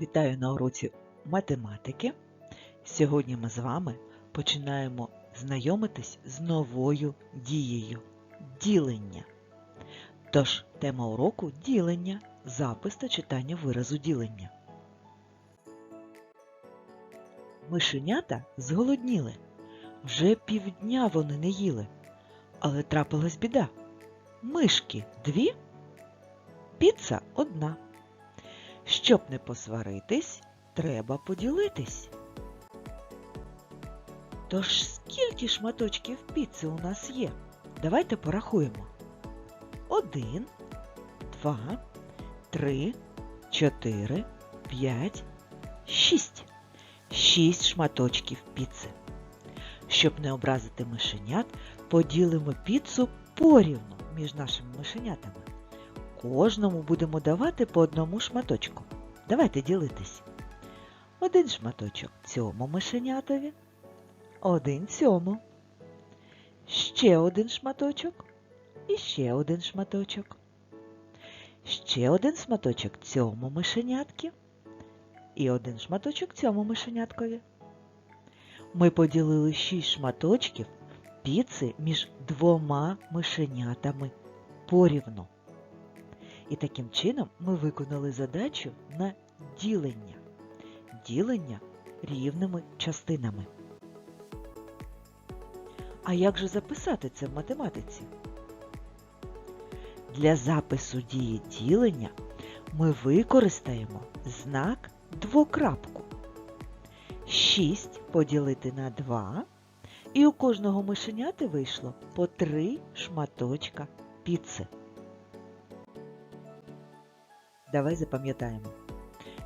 Вітаю на уроці математики. Сьогодні ми з вами починаємо знайомитись з новою дією ділення. Тож, тема уроку ділення, запис та читання виразу ділення. Мишенята зголодніли. Вже півдня вони не їли. Але трапилась біда. Мишки дві, піца одна. Щоб не посваритись, треба поділитись. Тож скільки шматочків піци у нас є? Давайте порахуємо. Один, два, три, чотири, п'ять, шість. Шість шматочків піци. Щоб не образити мишенят, поділимо піцу порівну між нашими мишенятами. Кожному будемо давати по одному шматочку. Давайте ділитись. Один шматочок цьому мишенятові, один цьому. Ще один шматочок і ще один шматочок. Ще один шматочок цьому мишенятки і один шматочок цьому мишеняткові. Ми поділили шість шматочків піци між двома мишенятами порівну. І таким чином ми виконали задачу на ділення. Ділення рівними частинами. А як же записати це в математиці? Для запису дії ділення ми використаємо знак двокрапку. 6 поділити на 2, і у кожного мишеняти вийшло по 3 шматочка піци. Давай запам'ятаємо,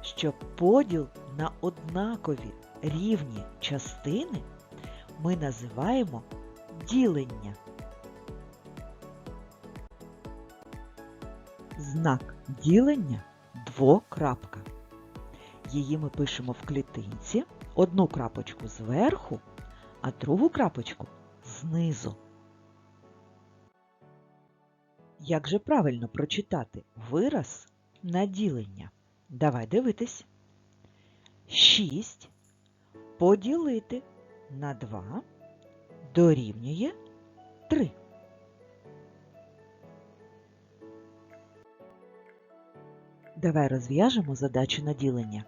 що поділ на однакові рівні частини ми називаємо ділення. Знак ділення двокрапка. Її ми пишемо в клітинці, одну крапочку зверху, а другу крапочку знизу. Як же правильно прочитати вираз на? Давай дивитись. 6 поділити на 2 дорівнює 3. Давай розв'яжемо задачу на ділення.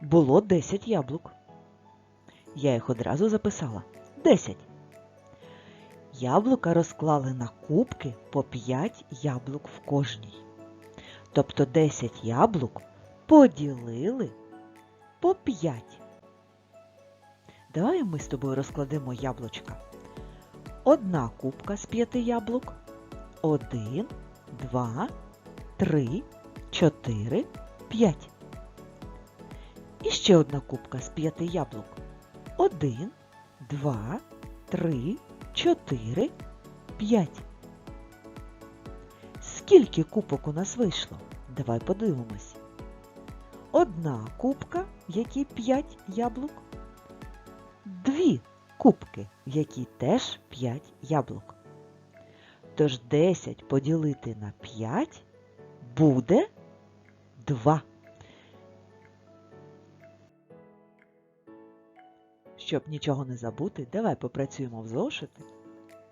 Було 10 яблук. Я їх одразу записала. 10. Яблука розклали на кубки по 5 яблук в кожній. Тобто 10 яблук поділили по 5. Давай ми з тобою розкладемо яблучка. Одна кубка з 5 яблук. 1, 2, 3, 4, 5. І ще одна кубка з 5 яблук. 1, 2, 3, 4, 5. Скільки кубок у нас вийшло? Давай подивимось. Одна кубка, в якій 5 яблук. Дві кубки, в якій теж 5 яблук. Тож 10 поділити на 5 буде 2. Щоб нічого не забути, давай попрацюємо в зошити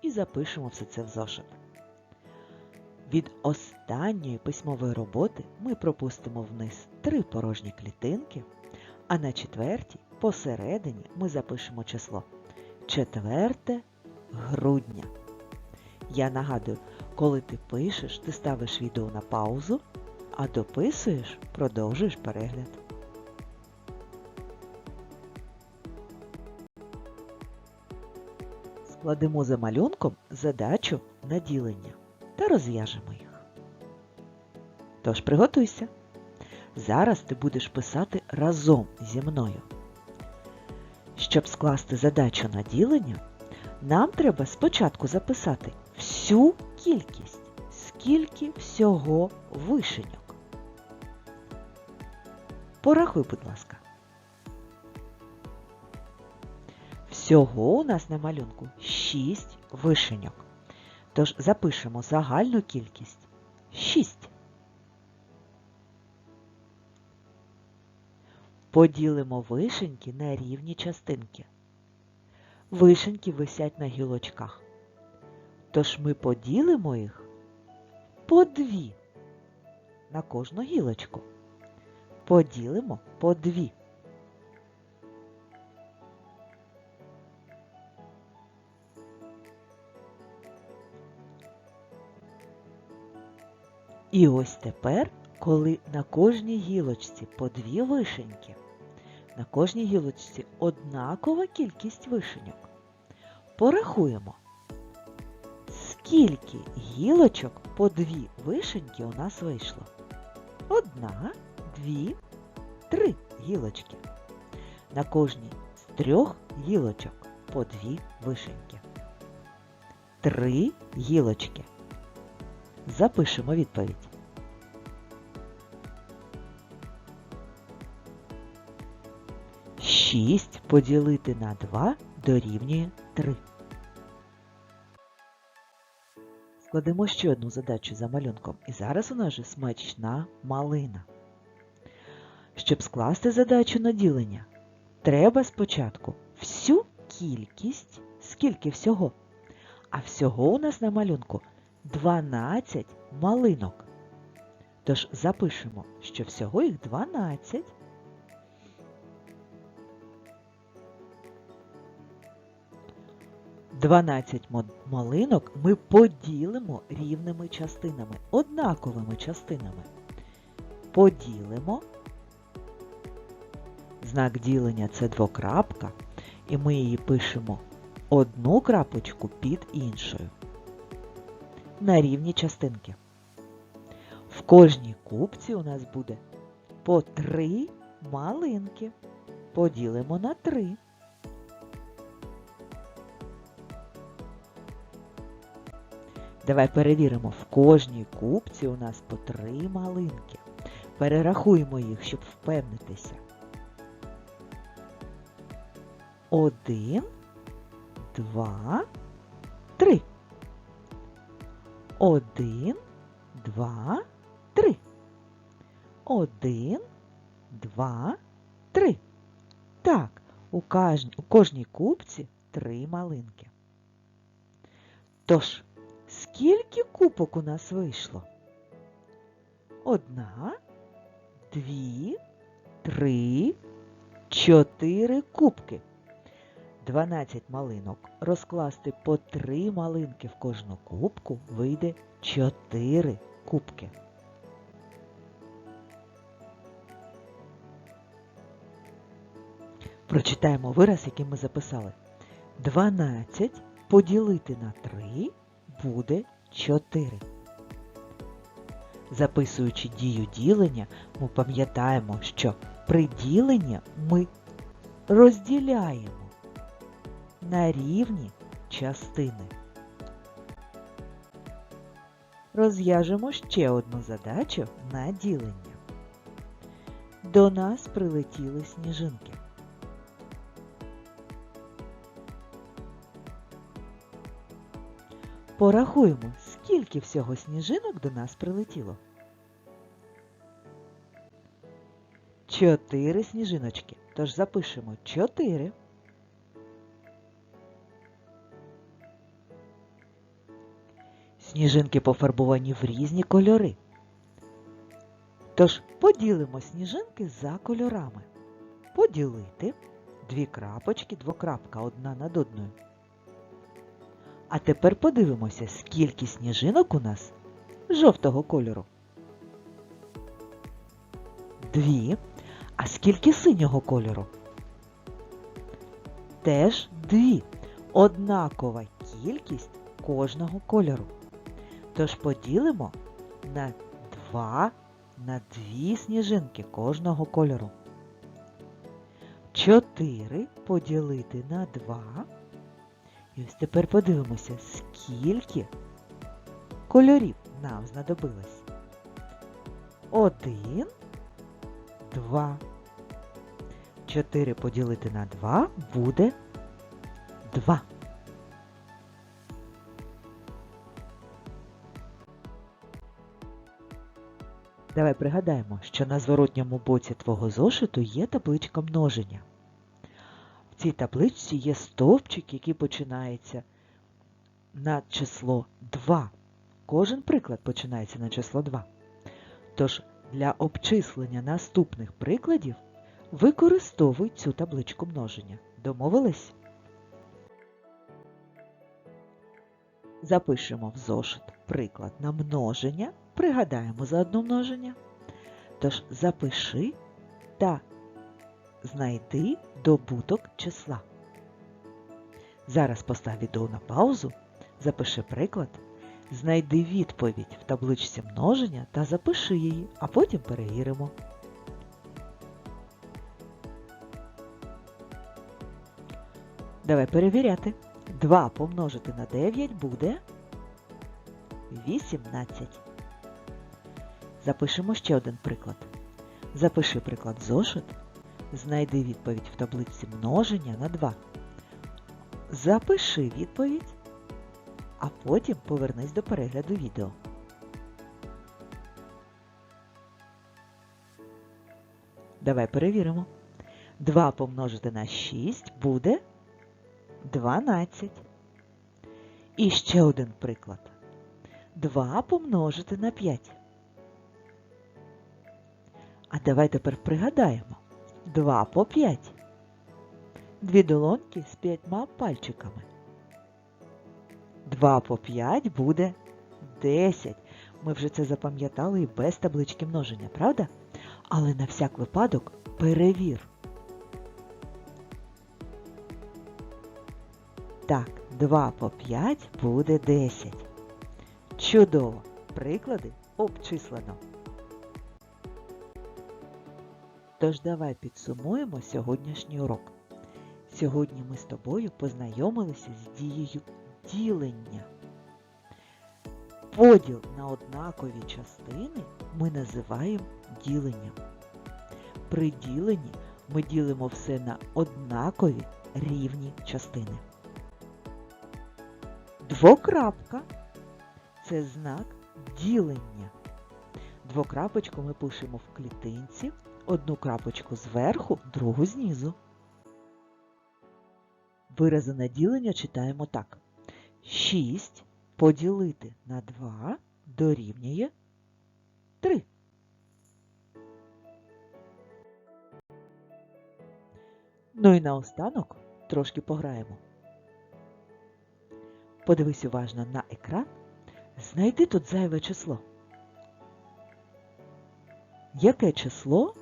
і запишемо все це в зошит. Від останньої письмової роботи ми пропустимо вниз три порожні клітинки, а на четвертій посередині ми запишемо число 4 грудня. Я нагадую, коли ти пишеш, ти ставиш відео на паузу, а дописуєш, продовжуєш перегляд. Складемо за малюнком задачу на ділення та розв'яжемо їх. Тож приготуйся. Зараз ти будеш писати разом зі мною. Щоб скласти задачу на ділення, нам треба спочатку записати всю кількість, скільки всього вишеньок. Порахуй, будь ласка. Всього у нас на малюнку 6 вишеньок. Тож запишемо загальну кількість 6. Поділимо вишеньки на рівні частинки. Вишеньки висять на гілочках. Тож ми поділимо їх по дві на кожну гілочку. Поділимо по дві. І ось тепер, коли на кожній гілочці по дві вишеньки, на кожній гілочці однакова кількість вишеньок. Порахуємо, скільки гілочок по дві вишеньки у нас вийшло. Одна, дві, три гілочки. На кожній з трьох гілочок по дві вишеньки. Три гілочки. Запишемо відповідь. Шість поділити на два дорівнює три. Складемо ще одну задачу за малюнком. І зараз у нас же смачна малина. Щоб скласти задачу на ділення, треба спочатку всю кількість, скільки всього. А всього у нас на малюнку 12 малинок. Тож запишемо, що всього їх 12. Дванадцять малинок ми поділимо рівними частинами, однаковими частинами. Поділимо. Знак ділення це двокрапка, і ми її пишемо одну крапочку під іншою на рівні частинки. В кожній купці у нас буде по три малинки. Поділимо на три. Давай перевіримо, в кожній купці у нас по три малинки. Перерахуємо їх, щоб впевнитися. Один, два, три. Один, два, три. Один, два, три. Так, у кожній, купці три малинки. Тож, скільки купок у нас вийшло? Одна, дві, три, чотири кубки. 12 малинок розкласти по 3 малинки в кожну кубку вийде 4 кубки. Прочитаємо вираз, який ми записали. 12 поділити на 3 буде 4. Записуючи дію ділення, ми пам'ятаємо, що при діленні ми розділяємо на рівні частини. Розв'яжемо ще одну задачу на ділення. До нас прилетіли сніжинки. Порахуємо, скільки всього сніжинок до нас прилетіло. Чотири сніжиночки. Тож запишемо чотири. Сніжинки пофарбовані в різні кольори. Тож поділимо сніжинки за кольорами. Поділити дві крапочки, двокрапка одна над одною. А тепер подивимося, скільки сніжинок у нас жовтого кольору. Дві. А скільки синього кольору? Теж дві. Однакова кількість кожного кольору. Тож поділимо на два, на дві сніжинки кожного кольору. Чотири поділити на два. І ось тепер подивимося, скільки кольорів нам знадобилось. Один, два. Чотири поділити на два буде два. Давай пригадаємо, що на зворотньому боці твого зошиту є табличка множення. В цій табличці є стовпчик, який починається на число 2. Кожен приклад починається на число 2. Тож для обчислення наступних прикладів використовуй цю табличку множення. Домовились? Запишемо в зошит приклад на множення, пригадаємо заодно множення. Тож запиши та знайди добуток числа. Зараз постав відео на паузу, запиши приклад, знайди відповідь в табличці множення та запиши її, а потім перевіримо. Давай перевіряти. 2 помножити на 9 буде 18. Запишемо ще один приклад. Запиши приклад зошит. Знайди відповідь в таблиці множення на 2. Запиши відповідь, а потім повернись до перегляду відео. Давай перевіримо. 2 помножити на 6 буде 12. І ще один приклад. 2 помножити на 5. А давай тепер пригадаємо. 2 по 5. Дві долоньки з п'ятьма пальчиками. 2 по 5 буде 10. Ми вже це запам'ятали і без таблички множення, правда? Але на всяк випадок перевір. Так, 2 по 5 буде 10. Чудово! Приклади обчислено. Тож давай підсумуємо сьогоднішній урок. Сьогодні ми з тобою познайомилися з дією ділення. Поділ на однакові частини ми називаємо діленням. При діленні ми ділимо все на однакові рівні частини. Двокрапка це знак ділення. Двокрапочку ми пишемо в клітинці, одну крапочку зверху, другу знизу. Вирази на ділення читаємо так. 6 поділити на 2 дорівнює 3. Ну і наостанок трошки пограємо. Подивись уважно на екран. Знайди тут зайве число. Яке число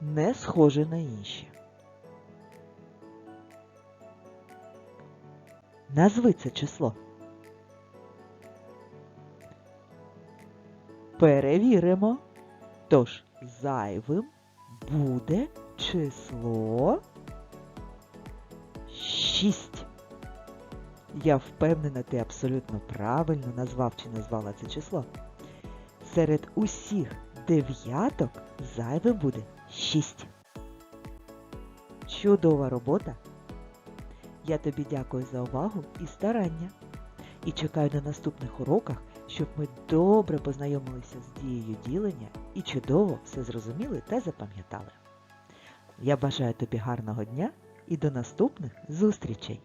не схоже на інші? Назви це число. Перевіримо. Тож зайвим буде число 6. Я впевнена, ти абсолютно правильно назвав чи назвала це число. Серед усіх дев'яток зайвим буде 6. Чудова робота! Я тобі дякую за увагу і старання. І чекаю на наступних уроках, щоб ми добре познайомилися з дією ділення і чудово все зрозуміли та запам'ятали. Я бажаю тобі гарного дня і до наступних зустрічей!